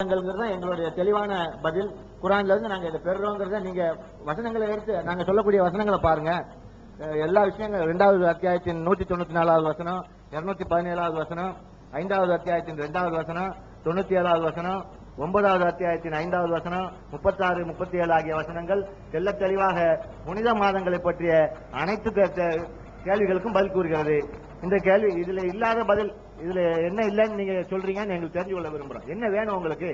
வசனங்கள்ங்கிறது தான் எங்களுடைய தெளிவான பதில். குரான்ல இருந்து நாங்க இதை பெறுறோங்கிறத நீங்க வசனங்களை எடுத்து நாங்க சொல்லக்கூடிய வசனங்களை பாருங்க. எல்லா விஷயங்கள் இரண்டாவது அத்தியாயத்தின் நூத்தி தொண்ணூத்தி நாலாவது வசனம் இருநூத்தி பதினேழாவது வசனம் ஐந்தாவது அத்தியாயத்தின் இரண்டாவது வசனம் தொண்ணூத்தி ஏழாவது வசனம் ஒன்பதாவது அத்தியாயத்தின் ஐந்தாவது வசனம் முப்பத்தாறு முப்பத்தி ஏழு ஆகிய வசனங்கள் தெல்ல தெளிவாக புனித மாதங்களை பற்றிய அனைத்து கேள்விகளுக்கும் பதில் கூறுகிறது. இந்த கேள்வி இதுல இல்லாத பதில் இதுல என்ன இல்லைன்னு நீங்க சொல்றீங்கன்னு எங்களுக்கு தெரிஞ்சு கொள்ள விரும்புறோம். என்ன வேணும் உங்களுக்கு?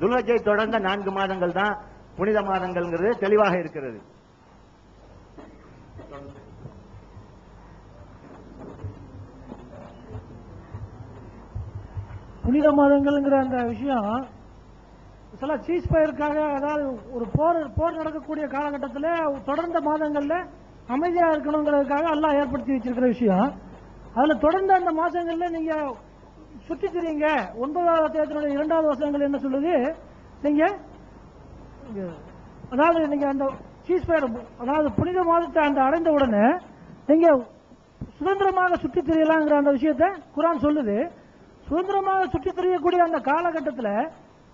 துல்ஹஜை தொடர்ந்த நான்கு மாதங்கள் தான் புனித மாதங்கள்ங்கிறது தெளிவாக இருக்கிறது. புனித மாதங்கள்ங்கிற அந்த விஷயம் சில சீஸ் பயிருக்காக அதாவது ஒரு போர் போர் நடக்கக்கூடிய காலகட்டத்தில் தொடர்ந்த மாதங்கள்ல அமைதியா இருக்கணுங்கிறதுக்காக எல்லாம் ஏற்படுத்தி வச்சிருக்கிற விஷயம். அதுல தொடர்ந்து அந்த மாசங்கள்ல நீங்க சுற்றி திரியுங்க. ஒன்பதாவது அத்தியாயத்தினுடைய இரண்டாவது வசனங்கள் என்ன சொல்லுது? நீங்க அதாவது நீங்க அந்த சீஸ்பயர் அதாவது புனித மாதத்தை அந்த அடைந்த உடனே நீங்க சுதந்திரமாக சுற்றி திரியலாங்கிற அந்த விஷயத்தை குரான் சொல்லுது. சுதந்திரமாக சுற்றி திரியக்கூடிய அந்த காலகட்டத்தில்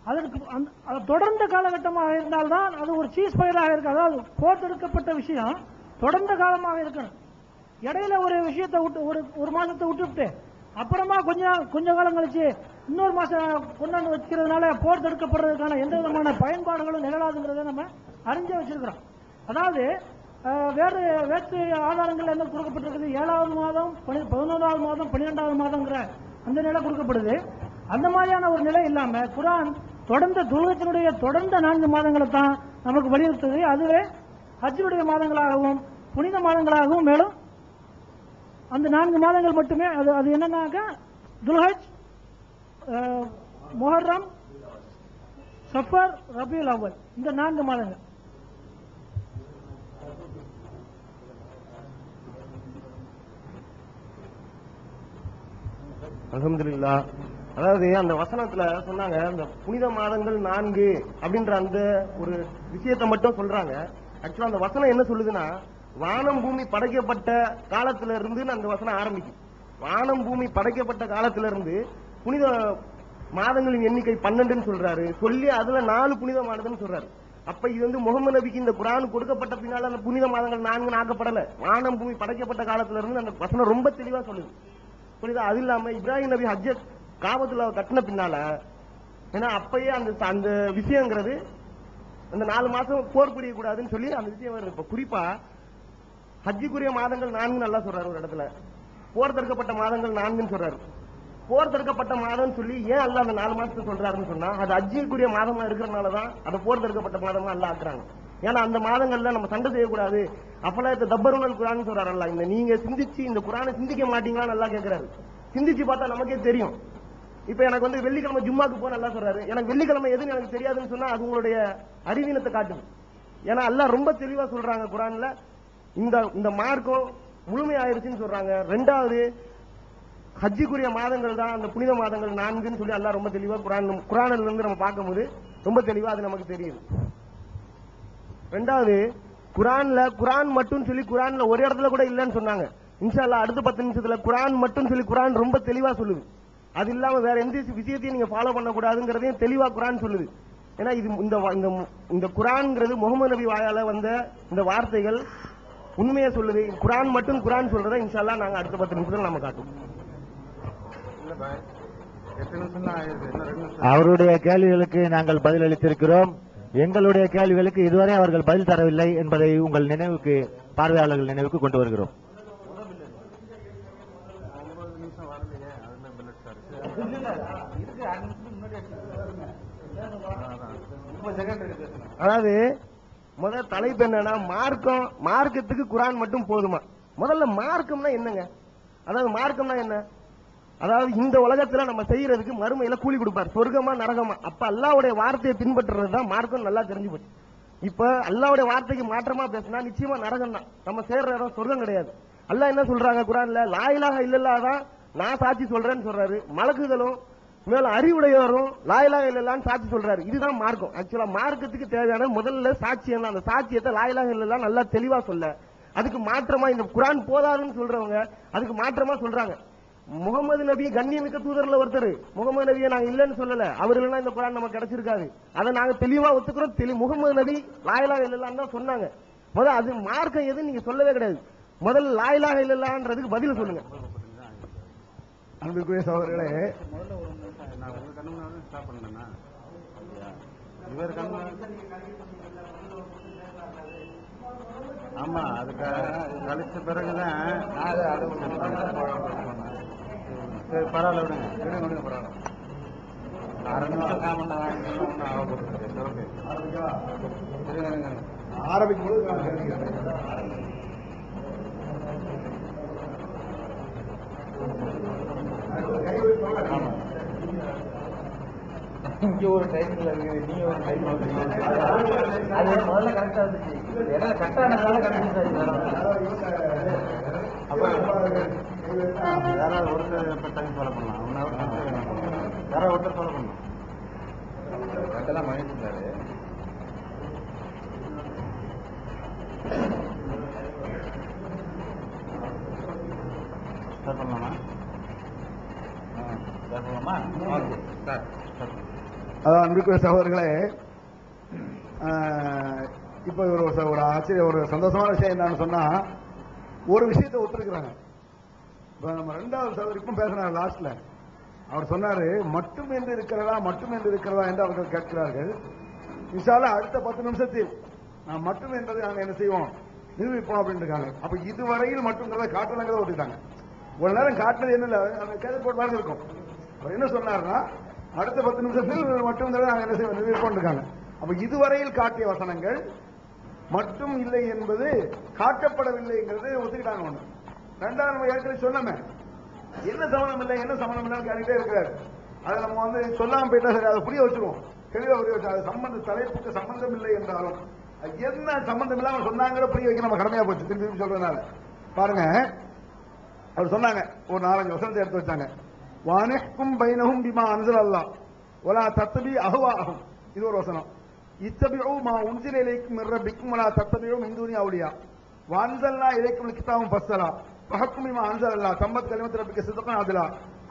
அதற்கு அந்த- அது தொடர்ந்த காலகட்டமாக இருந்தால்தான் அது ஒரு சீஸ் பயிராக இருக்கு. அதாவது போர்த்தெடுக்கப்பட்ட விஷயம் தொடர்ந்த காலமாக இருக்கணும். இடையில ஒரு விஷயத்தை விட்டு ஒரு ஒரு மாசத்தை விட்டுவிட்டு அப்புறமா கொஞ்சம் கொஞ்ச காலம் கழிச்சு இன்னொரு மாசம் கொண்டாந்து வச்சுக்கிறதுனால போர் தடுக்கப்படுறதுக்கான எந்த விதமான பயன்பாடுகளும் நிகழாதுங்கிறத நம்ம அறிஞ்சே வச்சிருக்கிறோம். அதாவது வேறு வேற்று ஆதாரங்கள் என்ன கொடுக்கப்பட்டிருக்குது? ஏழாவது மாதம் பனி பதினோராவது மாதம் பன்னிரெண்டாவது மாதங்கிற அந்த நிலை கொடுக்கப்படுது. அந்த மாதிரியான ஒரு நிலை இல்லாம குரான் தொடர்ந்த துலகத்தினுடைய தொடர்ந்த நான்கு மாதங்களை தான் நமக்கு வலியுறுத்துது. அதுவே ஹஜ்ஜுடைய மாதங்களாகவும் புனித மாதங்களாகவும் மேலும் அந்த நான்கு மாதங்கள் மட்டுமே அது அது என்னன்னாக்கா துல்ஹஜ் மொஹர்ரம் சஃபர் ரபியுல் அவ்வல். இந்த நான்கு மாதங்கள். அலமதுல்லா அதாவது அந்த வசனத்துல சொன்னாங்க அந்த புனித மாதங்கள் நான்கு அப்படின்ற அந்த ஒரு விஷயத்தை மட்டும் சொல்றாங்க. ஆக்சுவலா அந்த வசனம் என்ன சொல்லுதுன்னா வானம் பூமி படைக்கப்பட்ட காலத்துல இருந்து அந்த வசனம் ஆரம்பிக்கும். வானம் பூமி படைக்கப்பட்ட காலத்துல இருந்து புனித மாதங்களின் எண்ணிக்கை பன்னெண்டுன்னு சொல்றாரு. சொல்லி அதுல நாலு புனித மாதம்னு சொல்றாரு. அப்ப இது வந்து முகமது நபிக்கு இந்த குரான் கொடுக்கப்பட்ட பின்னால அந்த புனித மாதங்கள் நான்கு ஆக்கப்படல. வானம் பூமி படைக்கப்பட்ட காலத்துல இருந்து அந்த வசனம் ரொம்ப தெளிவா சொல்லுது. புரியுதா? அது இல்லாம இப்ராஹிம் நபி ஹஜ்ஜ காபத்துல கட்டின பின்னால ஏன்னா அப்பயே அந்த அந்த விஷயங்கிறது அந்த நாலு மாசம் போர் புரிய கூடாதுன்னு சொல்லி அந்த விஷயம் வருது. இப்ப குறிப்பா ஹஜ்ஜுக்குரிய மாதங்கள் நான்கு நல்லா சொல்றாரு ஒரு இடத்துல. போர் தடுக்கப்பட்ட மாதங்கள் நான்குன்னு சொல்றாரு. போர் தடுக்கப்பட்ட மாதம்னு சொல்லி ஏன் அல்ல அந்த நாலு மாசத்தை சொல்றாருன்னு சொன்னா அது அஜ்ஜிக்குரிய மாதமா இருக்கிறனாலதான் அதை போர் தடுக்கப்பட்ட மாதமா அல்ல ஆக்குறாங்க. ஏன்னா அந்த மாதங்கள்ல நம்ம சண்டை செய்யக்கூடாது. அப்பெல்லாம் தப்பருணல் குரான் சொல்றாரு அல்ல இந்த நீங்க சிந்திச்சு இந்த குரானை சிந்திக்க மாட்டீங்களா நல்லா கேட்கிறாரு சிந்திச்சு பார்த்தா நமக்கே தெரியும். இப்ப எனக்கு வந்து வெள்ளிக்கிழமை ஜும்மாக்கு போக நல்லா சொல்றாரு. எனக்கு வெள்ளிக்கிழமை எதுன்னு எனக்கு தெரியாதுன்னு சொன்னா அது உங்களுடைய அறிவீனத்தை காட்டும். ஏன்னா எல்லாம் ரொம்ப தெளிவா சொல்றாங்க குரான்ல இந்த இந்த மார்க்கம் முழுமையாயிருச்சுன்னு சொல்றாங்க. ரெண்டாவது ஹஜ்ஜிக்குரிய மாதங்கள் தான் அந்த புனித மாதங்கள் நான்குன்னு சொல்லி எல்லாம் ரொம்ப தெளிவா குரான் குரானில் இருந்து நம்ம பார்க்கும்போது ரொம்ப தெளிவா அது நமக்கு தெரியுது. ரெண்டாவது குரான்ல குரான் மட்டும் சொல்லி குரான்ல ஒரு இடத்துல கூட இல்லைன்னு சொன்னாங்க. இன்ஷா அல்லாஹ் அடுத்த பத்து நிமிஷத்துல குரான் மட்டும் சொல்லி குரான் ரொம்ப தெளிவா சொல்லுது. அது இல்லாம வேற எந்த விஷயத்தையும் நீங்க ஃபாலோ பண்ணக்கூடாதுங்கிறதையும் தெளிவா குரான் சொல்லுது. ஏன்னா இது இந்த இந்த இந்த குரான்ங்கிறது முகமது நபி வாயால வந்த இந்த வார்த்தைகள் உண்மையை சொல்லுது. குரான் மட்டும் குரான் சொல்றதை இன்ஷா அல்லாஹ் நாங்க அடுத்த பத்து நிமிஷத்துல நம்ம காட்டுவோம். அவருடைய கேள்விகளுக்கு நாங்கள் பதில் அளித்திருக்கிறோம். எங்களுடைய கேள்விகளுக்கு இதுவரை அவர்கள் பதில் தரவில்லை என்பதை உங்கள் நினைவுக்கு பார்வையாளர்கள் நினைவுக்கு கொண்டு வருகிறோம். அதாவது முதல் தலைப்பு என்னன்னா மார்க்கம் மார்க்கத்துக்கு குரான் மட்டும் போதுமா? முதல்ல மார்க்கம்னா என்னங்க? அதாவது மார்க்கம்னா என்ன? அதாவது இந்த உலகத்துல நம்ம செய்யறதுக்கு மறுமையில கூலி கொடுப்பார். சொர்க்கமா நரகமா? அப்ப அல்லாவுடைய வார்த்தையை பின்பற்றுறது தான் மார்க்கம் நல்லா தெரிஞ்சு போச்சு. இப்ப அல்லாவுடைய வார்த்தைக்கு மாற்றமா பேசினா நிச்சயமா நரகம் தான். நம்ம சேர்ற இடம் சொர்க்கம் கிடையாது. அல்லாஹ் என்ன சொல்றாங்க குரான்ல? லாயிலாக இல்லல்லாதான் நான் சாட்சி சொல்றேன்னு சொல்றாரு. மலக்குகளும் மேல அறிவுடையவரும் லாயிலாக இல்லலான்னு சாட்சி சொல்றாரு. இதுதான் மார்க்கம். ஆக்சுவலா மார்க்கத்துக்கு தேவையான முதல்ல சாட்சியம் தான் அந்த சாட்சியத்தை லாயிலாக இல்லலாம் நல்லா தெளிவா சொல்ல. அதுக்கு மாற்றமா இந்த குரான் போதாதுன்னு சொல்றவங்க அதுக்கு மாற்றமா சொல்றாங்க. முகமது நபியை கண்ணியமிக்க தூதர்ல ஒருத்தர். முகமது நபியை நாங்க இல்லைன்னு சொல்லல. அவர் இல்லைன்னா இந்த குரான் நமக்கு கிடைச்சிருக்காது. அதை நாங்க தெளிவா ஒத்துக்கிறோம். தெளி முகமது நபி லாயிலா இல்லலான்னு தான் சொன்னாங்க. முதல் அது மார்க்கம் எதுன்னு நீங்க சொல்லவே கிடையாது. முதல்ல லாயிலா இல்லலான்றதுக்கு பதில் சொல்லுங்க அன்புக்குரிய சகோதரர்களே முதல்ல ஒரு நிமிஷம் நான் உங்க கண்ணு முன்னாடி ஸ்டாப் பண்ணேன்னா? இவர் ஆமா அதுக்கு கழிச்ச பிறகுதான் சரி பரவாயில்ல விடுங்க. விடுங்க விடுங்க பரவாயில்ல. அரை நிமிஷம் காமன் இருங்க ஆரம்பிக்கும் போது நான் கேட்கிறேன். ஆமா இங்கே ஒரு டைமில் இருக்குது நீ ஒரு டைம் அது முதல்ல கரெக்டாக இருந்துச்சு ஏன்னா கரெக்டானதால கரெக்டா யாராவது ஒருத்தர் இப்போ டைம் ஃபாலோ பண்ணலாம்? ஒன் ஹவர் யாராவது ஒருத்தர் ஃபாலோ பண்ணலாம்? அதெல்லாம் பண்ணிட்டு இருந்தாரு ஸ்டார்ட் பண்ணலாமா ஆ ஸ்டார்ட் பண்ணலாமா ஓகே ஸ்டார்ட் ஸ்டார்ட் அதான் அன்புக்குரிய சகோதரர்களே இப்போ ஒரு ஒரு ஆச்சரிய ஒரு சந்தோஷமான விஷயம் என்னன்னு சொன்னா ஒரு விஷயத்தை ஒத்துருக்குறாங்க. இப்போ நம்ம ரெண்டாவது சகோதரிக்கும் இப்போ பேசினார் லாஸ்ட்ல அவர் சொன்னாரு மட்டும் என்று இருக்கிறதா மட்டும் என்று இருக்கிறதா? என்று அவர்கள் கேட்கிறார்கள். விசால அடுத்த பத்து நிமிஷத்தில் நான் மட்டும் என்பதை நாங்கள் என்ன செய்வோம்? நிரூபிப்போம் அப்படின்னு இருக்காங்க. அப்ப இதுவரையில் மட்டும்ங்கிறத காட்டலங்கிறத ஓட்டிட்டாங்க ஒரு நேரம் காட்டினது என்ன இல்லை அந்த கேள்வி போட்டு மாதிரி இருக்கும். அவர் என்ன சொன்னார்னா அடுத்த பத்து நிமிஷத்தில் மட்டும் நாங்கள் என்ன செய்வோம்? நிரூபிப்போம் அப்ப இதுவரையில் காட்டிய வசனங்கள் மட்டும் இல்லை என்பது காட்டப்படவில்லைங்கிறது ஒத்துக்கிட்டாங்க ஒண்ணு. ரெண்டாவது நம்ம ஏற்கனவே சொன்னமே. என்ன சம்மந்தம் இல்லை என்ன சம்மந்தம் இல்லை கேட்டுட்டே இருக்கிறாரு அதை நம்ம வந்து சொல்லாம போயிட்டா சரி அதை புரிய வச்சிருவோம். தெளிவா புரிய வச்சு அது சம்பந்த தலைப்புக்கு சம்பந்தம் இல்லை என்றாலும் அது என்ன சம்பந்தம் இல்லாம சொன்னாங்கிற புரிய வைக்க நம்ம கடமையா போச்சு. திரும்பி திருப்பி சொல்றதுனால. பாருங்க அவர் சொன்னாங்க ஒரு நாலஞ்சு வசனத்தை எடுத்து வச்சாங்க. வானஹ்கும் பைனஹும் பிமா அன்சல் அல்லாஹ் வலா தத்தபி அஹ்வாஹும் இது ஒரு வசனம் இத்தபிஉ மா உன்சில இலைக்கும் மின் ரப்பிக்கும் வலா தத்தபிஉ மின் தூனி அவுலியா வஅன்சல்னா இலைக்கும் கிதாபம் ஃபஸ்ஸலா فحكم ما انزل الله تمت كلمه ربك صدقا عدلا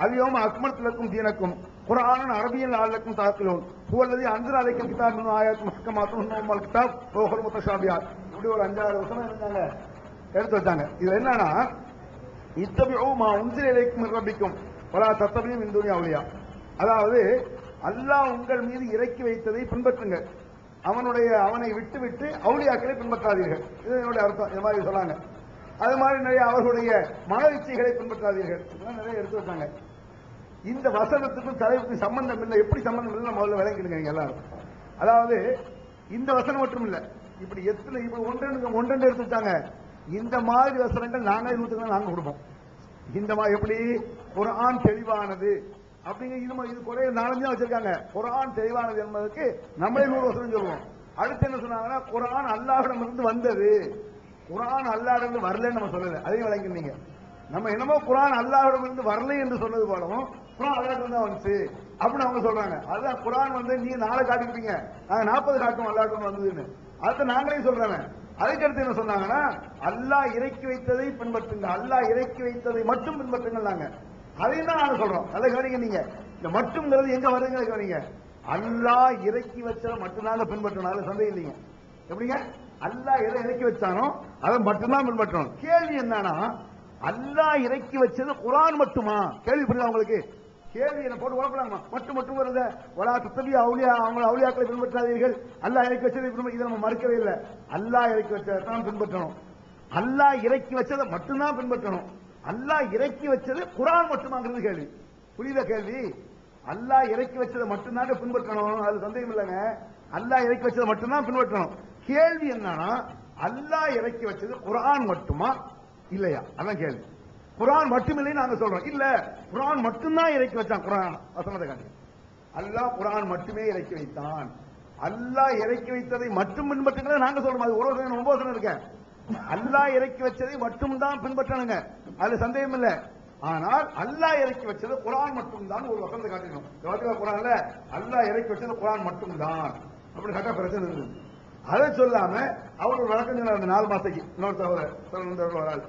اليوم اكملت لكم دينكم قرانا عربيا لعلكم تعقلون هو الذي انزل عليك الكتاب من ايات محكمات هن ام الكتاب واخر متشابهات இப்படி ஒரு அஞ்சாறு வசனம் இருந்தாங்க எடுத்து வச்சாங்க இது என்னன்னா இத்தபிஉ மா உன்சில இலைக்கும் மின் ரப்பிக்கும் பலா தத்தபிஉ இந்துனியா அவளியா அதாவது அல்லாஹ் உங்கள் மீது இறக்கி வைத்ததை பின்பற்றுங்கள். அவனுடைய அவனை விட்டு விட்டு அவுளியாக்களை பின்பற்றாதீர்கள். இது என்னுடைய அர்த்தம். இந்த மாதிரி சொன்னாங்க. அது மாதிரி நிறைய அவர்களுடைய மன இச்சைகளை பின்பற்றாதீர்கள். இதெல்லாம் நிறைய எடுத்து வச்சாங்க. இந்த வசனத்துக்கும் தலைப்புக்கும் சம்பந்தம் இல்லை. எப்படி சம்பந்தம் இல்லை முதல்ல விளங்கிடுங்க நீங்க எல்லாரும். அதாவது இந்த வசனம் மட்டும் இல்லை. இப்படி எத்தனை இப்படி ஒன்றெண்டு ஒன்றெண்டு எடுத்து வச்சாங்க. இந்த மாதிரி வசனங்கள் நாங்களே நூற்றுக்கு நாங்கள் கொடுப்போம். இந்த மாதிரி எப்படி? குரான் தெளிவானது. அப்படிங்க இது இது குறைய நாலஞ்சா வச்சிருக்காங்க. தெளிவானது என்பதற்கு நம்மளே நூறு வசனம் சொல்லுவோம். அடுத்து என்ன சொன்னாங்கன்னா குரான் அல்லாஹிடம் இருந்து வந்தது. குரான் அல்லாஹ்விடம் வரலன்னு நம்ம சொல்லல. அதையும் விளங்கினீங்க நம்ம என்னமோ குரான் அல்லாஹிடம் இருந்து வரல என்று சொன்னது போலவும் குரான் அல்லாஹ்விடம் தான் வந்துச்சு. அப்படின்னு அவங்க சொல்றாங்க. அதுதான் குரான் வந்து நீ நாளை காட்டிருப்பீங்க நாங்க நாற்பது காட்டும் அல்லாஹ்விடம் வந்ததுன்னு. அடுத்து நாங்களே சொல்றேன் அதுக்கடுத்து என்ன சொன்னாங்கன்னா அல்லாஹ் இறக்கி வைத்ததை பின்பற்றுங்க. அல்லாஹ் இறக்கி வைத்ததை மட்டும் பின்பற்றுங்கள் நாங்க அதையும் தான் நாங்க சொல்றோம். அதை கவனிங்க நீங்க. இந்த மட்டும்ங்கிறது எங்க வருதுங்க கவனிங்க. அல்லாஹ் இறக்கி வச்சதை மட்டும்தாங்க பின்பற்றணும். அதுல சந்தேகம் இல்லைங்க. எப்படிங்க? அல்லாஹ் எதை இறக்கி வச்சானோ அதை மட்டும்தான் பின்பற்றணும். கேள்வி என்னன்னா அல்லாஹ் இறக்கி வச்சது குரான் மட்டுமா? கேள்வி புரியுதா உங்களுக்கு? கேள்வி என்ன போட்டு உழப்பலாமா மட்டும் மட்டும் வருது ஒலா தத்தபி அவுளியா அவங்க அவுளியாக்களை பின்பற்றாதீர்கள். அல்லா இறக்கி வச்சதை இதை நம்ம மறுக்கவே இல்லை. அல்லா இறக்கி வச்சதை தான் பின்பற்றணும். அல்லாஹ் இறக்கி வச்சதை மட்டும்தான் பின்பற்றணும். அல்லாஹ் இறக்கி வச்சது குரான் மட்டுமாங்கிறது கேள்வி. புரியுத கேள்வி? அல்லாஹ் இறக்கி வச்சதை மட்டும்தாங்க பின்பற்றணும். அது சந்தேகம் இல்லைங்க. அல்லாஹ் இறக்கி வச்சதை மட்டும்தான் பின்பற்றணும். கேள்வி என்னன்னா அல்லாஹ் இறக்கி வச்சது குரான் மட்டுமா இல்லையா? அதான் கேள்வி. குரான் மட்டுமில்லை நாங்க சொல்றோம். இல்ல குரான் மட்டும்தான் இறக்கி வச்சான் குரான். வசனத்தை காட்டி அல்லாஹ் குரான் மட்டுமே இறக்கி வைத்தான். அல்லாஹ் இறக்கி வைத்ததை மட்டும் பின்பற்றுங்கிறத நாங்க சொல்றோம். அது ஒரு ஒரு ஒன்பது இருக்கேன் அல்லாஹ் இறக்கி வச்சதை மட்டும் தான் பின்பற்றணுங்க. அதுல சந்தேகம் இல்ல. ஆனால் அல்லாஹ் இறக்கி வச்சது குரான் மட்டும் தான் ஒரு வசந்த காட்டினோம் யோசிக்கா குரான்ல அல்லாஹ் இறக்கி வச்சது குரான் மட்டும் தான் அப்படி கேட்டா பிரச்சனை இருந்தது அதை சொல்லாம அவர் ஒரு விளக்கம் அந்த நாலு மாசத்துக்கு இன்னொரு தகவல் வராது